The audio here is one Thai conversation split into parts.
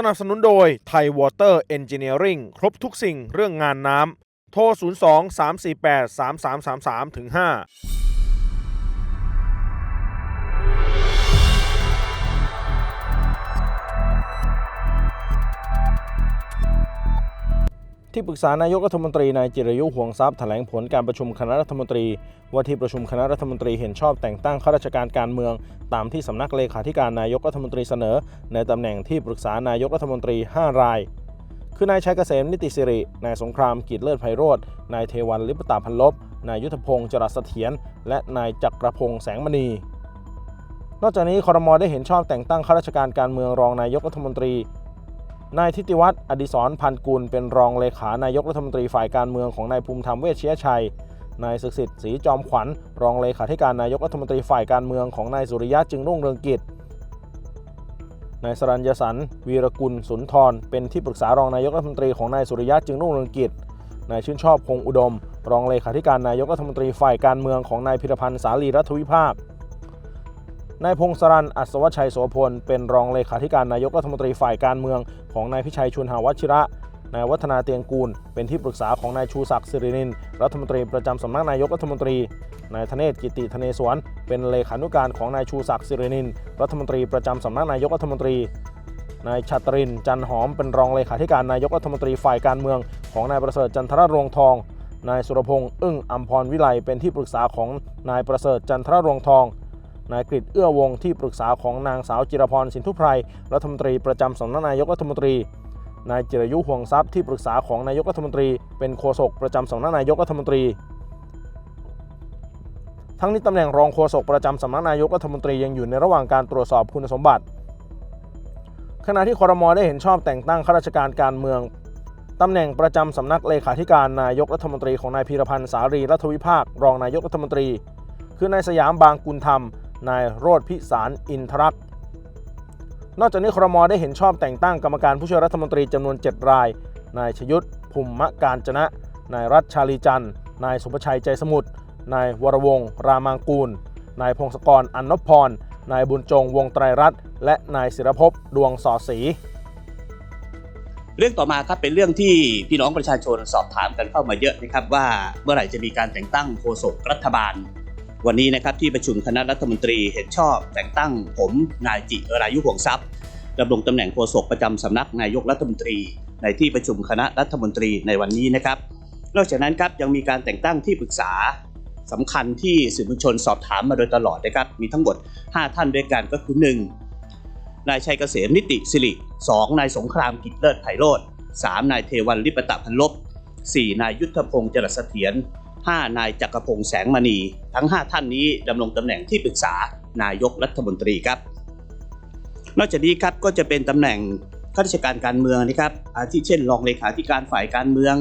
สนับสนุนโดยไทยวอเตอร์เอนจิเนียริงครบทุกสิ่งเรื่องงานน้ำ โทร 02 348 3333ถึง5 ที่ปรึกษานายกรัฐมนตรีนายจิรยุห่วงทรัพย์แถลงผลการประชุมคณะรัฐมนตรี ว่าที่ประชุมคณะรัฐมนตรีเห็นชอบแต่งตั้งข้าราชการการเมือง ตามที่สำนักเลขาธิการนายกรัฐมนตรีเสนอ ในตำแหน่งที่ปรึกษานายกรัฐมนตรี 5 ราย คือนายชัยเกษมนิติสิริ นายสงครามกิจเลิศไพโรธนายเทวันลิปตาพันลบ นายยุทธพงศ์จรัสเสถียรและนายจักรพงศ์แสงมณีนอกจากนี้คอรมอได้เห็นชอบแต่งตั้งข้าราชการการเมืองรองนายกรัฐมนตรี นายทิติวัฒน์อดิศรพันกุลเป็นรองเลขานายกรัฐมนตรีฝ่ายการเมืองของนายภูมิธรรมเวชเชียชัย นายศึกษิทธิ์ศรีจอมขวัญ รองเลขาธิการนายกรัฐมนตรีฝ่ายการเมืองของนายสุริยะจึงรุ่งเรืองกิจ นายสรัญญสันวีรกุลสุนทร เป็นที่ปรึกษารองนายกรัฐมนตรีของนายสุริยะจึงรุ่งเรืองกิจ นายชื่นชอบพงอุดม รองเลขาธิการนายกรัฐมนตรีฝ่ายการเมืองของนายพิรพันธ์สาลีรัฐวิภาค นายพงศรันอัศวชัยโสพล เป็นรองเลขาธิการนายกรัฐมนตรีฝ่ายการเมือง ของนายพิชัยชุนหาวัชิระ นายวัฒนาเตียงกูล เป็นที่ปรึกษาของนายชูศักดิ์สิรินิน รัฐมนตรีประจำสำนักนายกรัฐมนตรี นายธเนศกิติธเนศวร เป็นเลขานุการของนายชูศักดิ์สิรินิน รัฐมนตรีประจำสำนักนายกรัฐมนตรี นายชัตริน จันหอม เป็นรองเลขาธิการนายกรัฐมนตรีฝ่ายการเมือง ของนายประเสริฐจันทรรวงทอง นายสุรพงษ์อึ้งอัมพรวิไล เป็นที่ปรึกษาของนายประเสริฐจันทรรวงทอง นายกฤษเอื้อวงที่ปรึกษาของนางสาวจิรพรสินทุไพรรัฐมนตรีประจำสำนักนายกรัฐมนตรี นายจิรยุห่วงทรัพย์ที่ปรึกษาของนายกรัฐมนตรี เป็นโฆษกประจำสำนักนายกรัฐมนตรี ทั้งนี้ตำแหน่งรองโฆษกประจำสำนักนายกรัฐมนตรียังอยู่ในระหว่างการตรวจสอบคุณสมบัติ ขณะที่คอรมอได้เห็นชอบแต่งตั้งข้าราชการการเมืองตำแหน่งประจำสำนักเลขาธิการนายกรัฐมนตรีของนายพีรพันธ์สารีรัฐวิภาค รองนายกรัฐมนตรี คือนายสยามบางกุลธรรม นายโรธพิสารอินทรักษ์นอกจากนี้ครมได้เห็นชอบแต่งตั้งกรรมการผู้ช่วยรัฐมนตรีจำนวน 7 ราย นายชยุทธภูมิมะการจนะ นายรัชชาลีจันทร์ นายสุภชัยใจสมุทร นายวรวงศ์รามางกูล นายพงศกรอันนพพร นายบุญจงวงไตรรัตน์ และนายศิรภพดวงสอศรีเรื่องต่อมาครับเป็นเรื่องที่พี่น้องประชาชนสอบถามกันเข้ามาเยอะนะครับว่าเมื่อไหร่จะมีการแต่งตั้งโฆษกรัฐบาล วันนี้นะครับที่ประชุมคณะรัฐมนตรีเห็นชอบ แต่งตั้งผมนายจิรายุห่วงทรัพย์ดำรงตำแหน่งโฆษกประจำสำนักนายกรัฐมนตรี ในที่ประชุมคณะรัฐมนตรีในวันนี้นะครับ นอกจากนั้นครับยังมีการแต่งตั้งที่ปรึกษาสำคัญที่สื่อมวลชนสอบถามมาโดยตลอดนะครับ มีทั้งหมด 5 ท่านด้วยกันก็คือ 1. นายชัยเกษมนิติสิริ 2. นายสงครามกิจเลิศไพโรธ 3. นายเทวันลิปตะพันลบ 4. นายยุทธพงศ์จรัสเถียร 5. นายจักรพงศ์แสงมณี ทั้ง 5 ท่านนี้ดำรงตำแหน่งที่ปรึกษานายกรัฐมนตรีครับ นอกจากนี้ครับก็จะเป็นตำแหน่งข้าราชการการเมืองนะครับ อาทิเช่น รองเลขาธิการฝ่ายการเมือง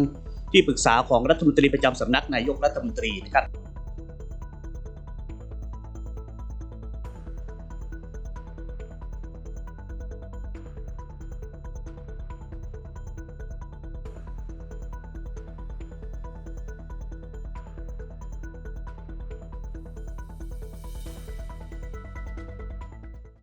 ที่ปรึกษาของรัฐมนตรีประจำสำนักนายกรัฐมนตรีนะครับ